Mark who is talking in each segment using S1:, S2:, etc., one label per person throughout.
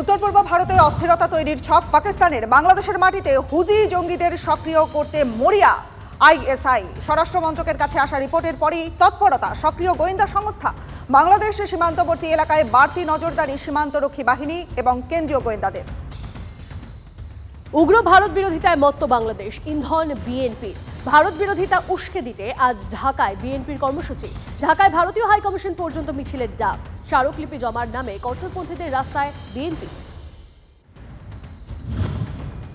S1: উত্তর পূর্ব ভারতে অস্থিরতা তৈরির ছক পাকিস্তানের। বাংলাদেশের মাটিতে হুজি জঙ্গিদের সক্রিয় করতে মরিয়া, আইএসআই। স্বরাষ্ট্র মন্ত্রকের কাছে আসা রিপোর্টের পরই তৎপরতা, সক্রিয় গোয়েন্দা সংস্থা বাংলাদেশের সীমান্তবর্তী এলাকায় বাড়তি নজরদারি সীমান্তরক্ষী বাহিনী এবং কেন্দ্রীয় গোয়েন্দাদের।
S2: উগ্র ভারত বিরোধিতায় মত্ত বাংলাদেশ, ইন্ধন, বিএনপি। ভারত বিরোধিতা উস্কে দিতে আজ ঢাকায় বিএনপির কর্মসূচি। ঢাকায় ভারতীয় হাইকমিশন পর্যন্ত মিছিলের ডাক। স্মারকলিপি জমার নামে কট্টরপন্থীদের রাস্তায় বিএনপি।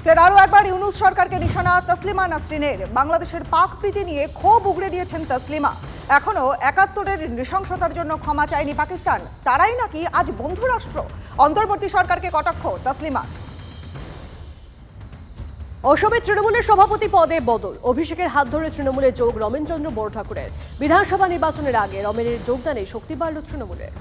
S1: ফের আরও একবার ইউনুস সরকারকে নিশানা তসলিমা নাসরিনের। বাংলাদেশের পাক প্রীতি নিয়ে ক্ষোভ উগড়ে দিয়েছেন তসলিমা। এখনও একাত্তরের নৃশংসতার জন্য ক্ষমা চায়নি পাকিস্তান। তারাই নাকি আজ বন্ধু রাষ্ট্র অন্তর্বর্তী সরকারকে কটাক্ষ তসলিমা
S2: অসমে তৃণমূলের সভাপতি পদে বদল। অভিষেকের হাত ধরে তৃণমূলে যোগ রমেনচন্দ্র বড় ঠাকুরের বিধানসভা নির্বাচনের আগে রমেনের যোগদানে শক্তি বাড়ল তৃণমূলের।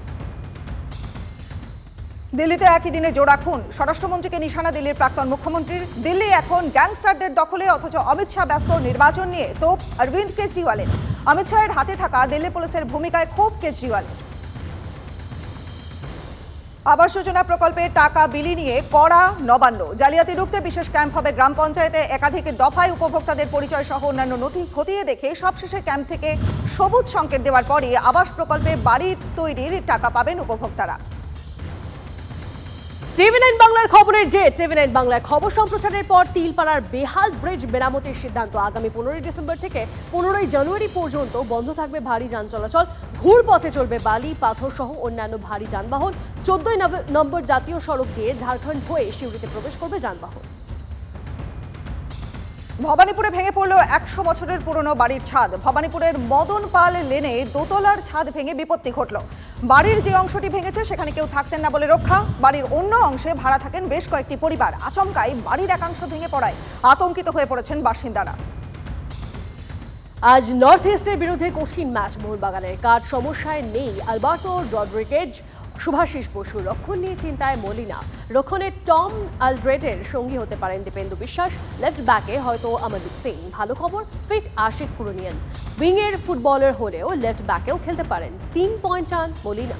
S1: দিল্লিতে একই দিনে জোড়া খুন। স্বরাষ্ট্রমন্ত্রীকে নিশানা দিল্লির প্রাক্তন মুখ্যমন্ত্রীর। দিল্লি এখন গ্যাংস্টারদের দখলে, অথচ অমিত শাহ ব্যস্ত নির্বাচন নিয়ে তোপ। অরবিন্দ কেজরিওয়ালের। অমিত শাহের হাতে থাকা দিল্লি পুলিশের ভূমিকায় ক্ষোভ কেজরিওয়ালের। আবাস যোজনা প্রকল্পে টাকা বিলি নিয়ে কড়া নবান্ন। জালিয়াতি রুখতে বিশেষ ক্যাম্প হবে গ্রাম পঞ্চায়েতে। একাধিক দফায় উপভোক্তাদের পরিচয় সহ অন্যান্য নথি খতিয়ে দেখে সবশেষে ক্যাম্প থেকে সবুজ সংকেত দেওয়ার পরই আবাস প্রকল্পে বাড়ি তৈরির টাকা পাবেন উপভোক্তারা।
S2: টিভি নাইন বাংলার খবরের যে টিভি নাইন বাংলায় খবর সম্প্রচারের পর তিলপাড়ার বেহাল ব্রিজ মেরামতির সিদ্ধান্ত আগামী পনেরোই ডিসেম্বর থেকে পনেরোই জানুয়ারি পর্যন্ত বন্ধ থাকবে ভারী যান চলাচল। ঘুরপথে চলবে বালি, পাথর সহ অন্যান্য ভারী যানবাহন। চোদ্দই নম্বর জাতীয় সড়ক দিয়ে ঝাড়খণ্ড হয়ে শিউরিতে প্রবেশ করবে যানবাহন।
S1: ভবানীপুরে ভেঙে পড়ল একশো বছরের পুরনো বাড়ির ছাদ। ভবানীপুরের মদন পাল লেনে দোতলার ছাদ ভেঙে বিপত্তি ঘটল। বাড়ির যে অংশটি ভেঙেছে, সেখানে কেউ থাকতেন না বলে রক্ষা। বাড়ির অন্য অংশে ভাড়া থাকেন বেশ কয়েকটি পরিবার। আচমকাই বাড়ির একাংশ ভেঙে পড়ায়। আতঙ্কিত হয়ে পড়েছেন বাসিন্দারা।
S2: আজ নর্থ ইস্টের বিরুদ্ধে কঠিন ম্যাচ মোহনবাগানের। কাঠ সমস্যায় নেই আলবার্টো রড্রিগেজ। শুভাশিস বসু, রক্ষণ নিয়ে চিন্তায় মলিনা। রক্ষণে টম আলড্রেটের সঙ্গী হতে পারেন দীপেন্দু বিশ্বাস। লেফট ব্যাকে হয়তো অমরদীপ সিং। ভালো খবর, ফিট আশিক কুরুনিয়ান। উইংয়ের ফুটবলার হলেও লেফট ব্যাকেও খেলতে পারেন। তিন পয়েন্ট চান মলিনা।